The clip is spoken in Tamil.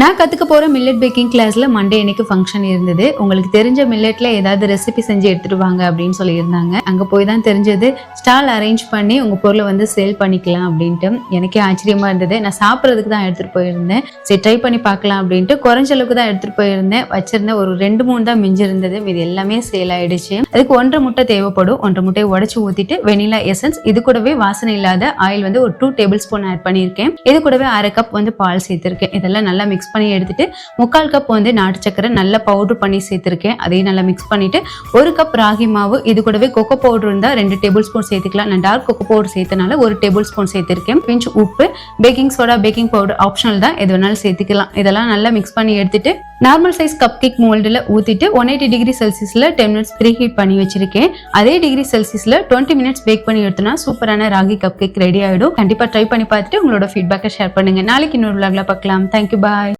நான் கற்றுக்க போகிற மில்லட் பேக்கிங் கிளாஸில் மண்டே இன்னைக்கு ஃபங்க்ஷன் இருந்தது. உங்களுக்கு தெரிஞ்ச மில்லட்டில் ஏதாவது ரெசிபி செஞ்சு எடுத்துகிட்டு வாங்க அப்படின்னு சொல்லியிருந்தாங்க. அங்கே போய் தான் தெரிஞ்சது. ஸ்டால் அரேஞ்ச் பண்ணி உங்கள் பொருளை வந்து சேல் பண்ணிக்கலாம் அப்படின்ட்டு எனக்கே ஆச்சரியமாக இருந்தது. நான் சாப்பிட்றதுக்கு தான் எடுத்துகிட்டு போயிருந்தேன். சரி ட்ரை பண்ணி பார்க்கலாம் அப்படின்ட்டு குறைஞ்ச அளவுக்கு தான் எடுத்துகிட்டு போயிருந்தேன். வச்சிருந்தேன் ஒரு ரெண்டு மூணு தான் மிஞ்சிருந்தது. இது எல்லாமே சேல் ஆயிடுச்சு. அதுக்கு ஒன்றரை முட்டை தேவைப்படும். ஒன்றரை முட்டையை உடச்சி ஊற்றிட்டு வெனிலா எசன்ஸ் இது கூடவே வாசனை இல்லாத ஆயில் வந்து ஒரு டூ டேபிள் ஸ்பூன் ஆட் பண்ணியிருக்கேன். இது கூடவே அரை கப் வந்து பால் சேர்த்துருக்கேன். இதெல்லாம் நல்லா மிக்ஸ் மிக்ஸ் பண்ணி எடுத்துட்டு முக்கால் கப் வந்து நாட்டு சக்கரை நல்லா பவுடர் பண்ணி சேர்த்துருக்கேன். அதையும் நல்லா மிக்ஸ் பண்ணிட்டு ஒரு கப் ராகி மாவு இது கூடவே கொக்கோ பவுடர் இருந்தால் ரெண்டு டேபிள் ஸ்பூன் சேர்த்துக்கலாம். நான் டார்க் கொக்கோ பவுடர் சேர்த்தனால ஒரு டேபிள் ஸ்பூன் சேர்த்துருக்கேன். பிஞ்ச் உப்பு baking soda baking powder optional தான். எது வேணாலும் சேர்த்துக்கலாம். இதெல்லாம் நல்லா மிக்ஸ் பண்ணி எடுத்துட்டு நார்மல் சைஸ் கப் கேக் மோல்டில் ஊற்றிட்டு ஒன் எயிட்டி டிகிரி செல்சியஸில் டென் மினிட்ஸ் ப்ரீ ஹீட் பண்ணி வச்சிருக்கேன். அதே டிகிரி செல்சியஸில் டுவெண்ட்டி மினிட்ஸ் பேக் பண்ணி எடுத்தோம்னா சூப்பரான ராகி கப் கேக் ரெடி ஆகிடும் கண்டிப்பாக ட்ரை பண்ணி பார்த்துட்டு உங்களோட ஃபீட்பேக்கை ஷேர் பண்ணுங்க. நாளைக்கு இன்னொரு vlogல பார்க்கலாம். Thank you bye